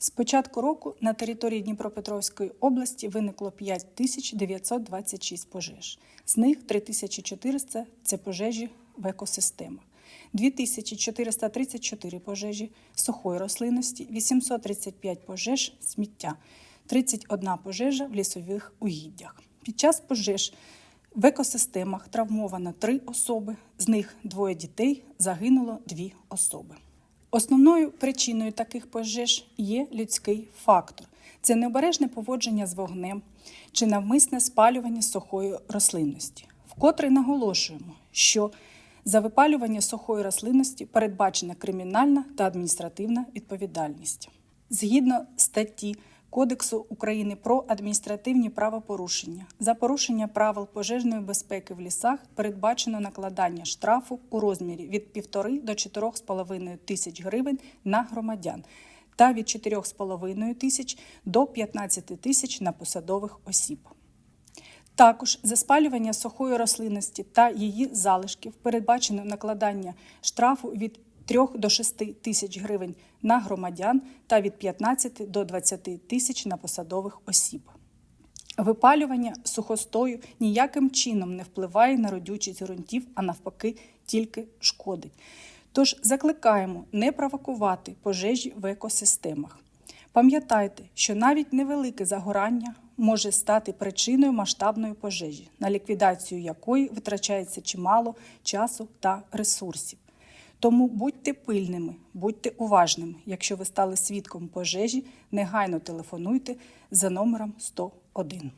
З початку року на території Дніпропетровської області виникло 5926 пожеж. З них 3400 – це пожежі в екосистемах, 2434 пожежі сухої рослинності, 835 пожеж сміття, 31 пожежа в лісових угіддях. Під час пожеж в екосистемах травмовано три особи, з них двоє дітей, загинуло дві особи. Основною причиною таких пожеж є людський фактор. Це необережне поводження з вогнем чи навмисне спалювання сухої рослинності. Вкотре наголошуємо, що за випалювання сухої рослинності передбачена кримінальна та адміністративна відповідальність. Згідно статті Кодексу України про адміністративні правопорушення за порушення правил пожежної безпеки в лісах передбачено накладання штрафу у розмірі від 1,5 до 4,5 тисяч гривень на громадян та від 4,5 тисяч до 15 тисяч на посадових осіб. Також за спалювання сухої рослинності та її залишків передбачено накладання штрафу від 3 до 6 тисяч гривень на громадян та від 15 до 20 тисяч на посадових осіб. Випалювання сухостою ніяким чином не впливає на родючість ґрунтів, а навпаки, тільки шкодить. Тож закликаємо не провокувати пожежі в екосистемах. Пам'ятайте, що навіть невелике загорання може стати причиною масштабної пожежі, на ліквідацію якої витрачається чимало часу та ресурсів. Тому будьте пильними, будьте уважними. Якщо ви стали свідком пожежі, негайно телефонуйте за номером 101.